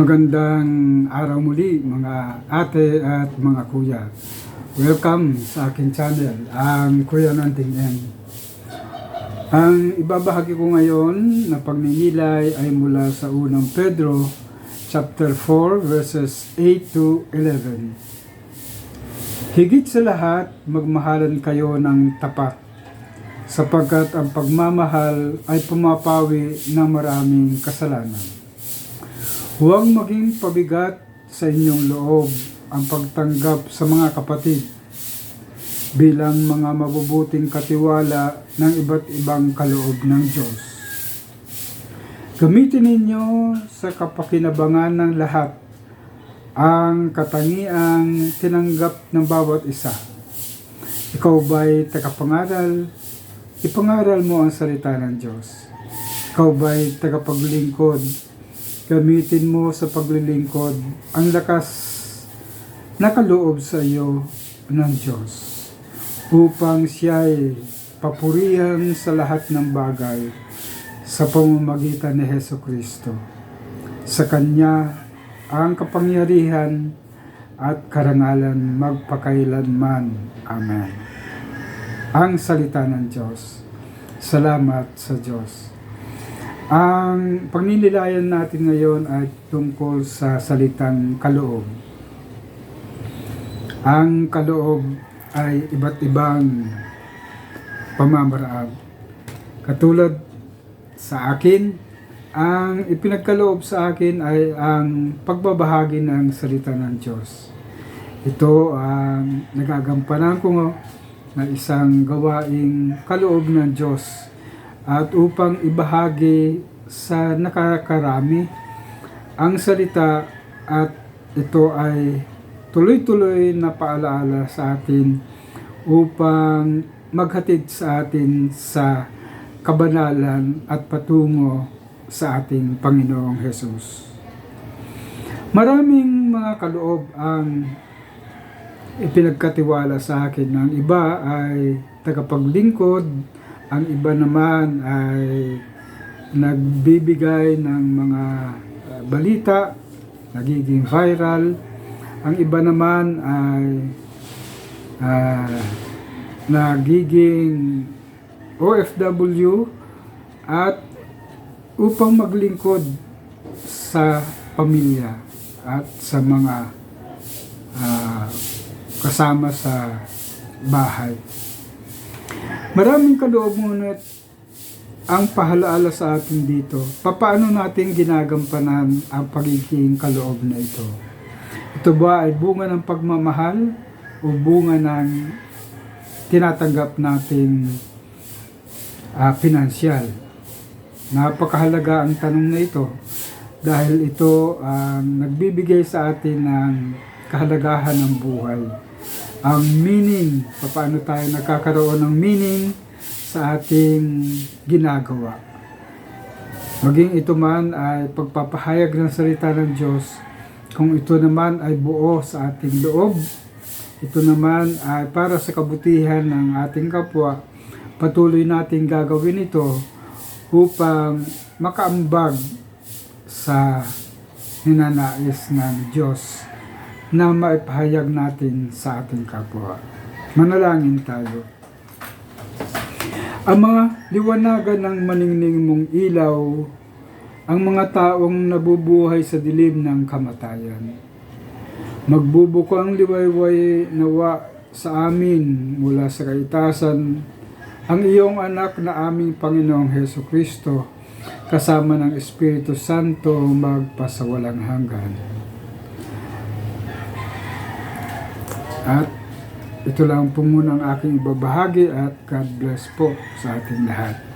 Magandang araw muli mga ate at mga kuya. Welcome sa aking channel, ang Kuya Nanting M. Ang ibabahagi ko ngayon na pagninilay ay mula sa unang Pedro chapter 4 verses 8 to 11. Higit sa lahat, magmahalan kayo ng tapat sapagkat ang pagmamahal ay pumapawi ng maraming kasalanan. Huwag maging pabigat sa inyong loob ang pagtanggap sa mga kapatid bilang mga mabubuting katiwala ng iba't ibang kaloob ng Diyos. Gamitin ninyo sa kapakinabangan ng lahat ang katangiang tinanggap ng bawat isa. Ikaw ba'y tagapangaral? Ipangaral mo ang salita ng Diyos. Ikaw ba'y tagapaglingkod? Gamitin mo sa paglilingkod ang lakas na kaloob sa iyo ng Diyos upang siya'y papurihan sa lahat ng bagay sa pamamagitan ni Heso Kristo. Sa Kanya ang kapangyarihan at karangalan magpakailanman. Amen. Ang salita ng Diyos. Salamat sa Diyos. Ang pagninilayan natin ngayon ay tungkol sa salitang kaloob. Ang kaloob ay iba't ibang pamamaraan. Katulad sa akin, ang ipinagkaloob sa akin ay ang pagbabahagi ng salita ng Diyos. Ito ang nagagampanan ko na isang gawaing kaloob ng Diyos at upang ibahagi sa nakakarami ang salita at ito ay tuloy-tuloy na paalaala sa atin upang maghatid sa atin sa kabanalan at patungo sa ating Panginoong Hesus. Maraming mga kaloob ang ipinagkatiwala sa akin. Ang iba ay tagapaglingkod, ang iba naman ay nagbibigay ng mga uh, balita, nagiging viral. Ang iba naman ay uh, nagiging OFW at upang maglingkod sa pamilya at sa mga uh, kasama sa bahay. Maraming kaloob ngunit ang pahalaala sa atin dito. Paano natin ginagampanan ang pagiging kaloob na ito? Ito ba ay bunga ng pagmamahal o bunga ng tinatanggap nating uh, pinansyal? Napakahalaga ang tanong na ito dahil ito ang uh, nagbibigay sa atin ng kahalagahan ng buhay. Ang meaning, paano tayo nagkakaroon ng meaning sa ating ginagawa. Maging ito man ay pagpapahayag ng salita ng Diyos, kung ito naman ay buo sa ating loob, ito naman ay para sa kabutihan ng ating kapwa, patuloy nating gagawin ito upang makaambag sa ninanais ng Diyos na maipahayag natin sa ating kapwa. Manalangin tayo. Ang mga liwanagan ng maningning mong ilaw, ang mga taong nabubuhay sa dilim ng kamatayan. Magbubuko ang liwayway nawa sa amin mula sa kaitasan ang iyong anak na aming Panginoong Heso Kristo, kasama ng Espiritu Santo magpasawalang hanggan. At ito lang po muna ang aking ibabahagi at God bless po sa ating lahat.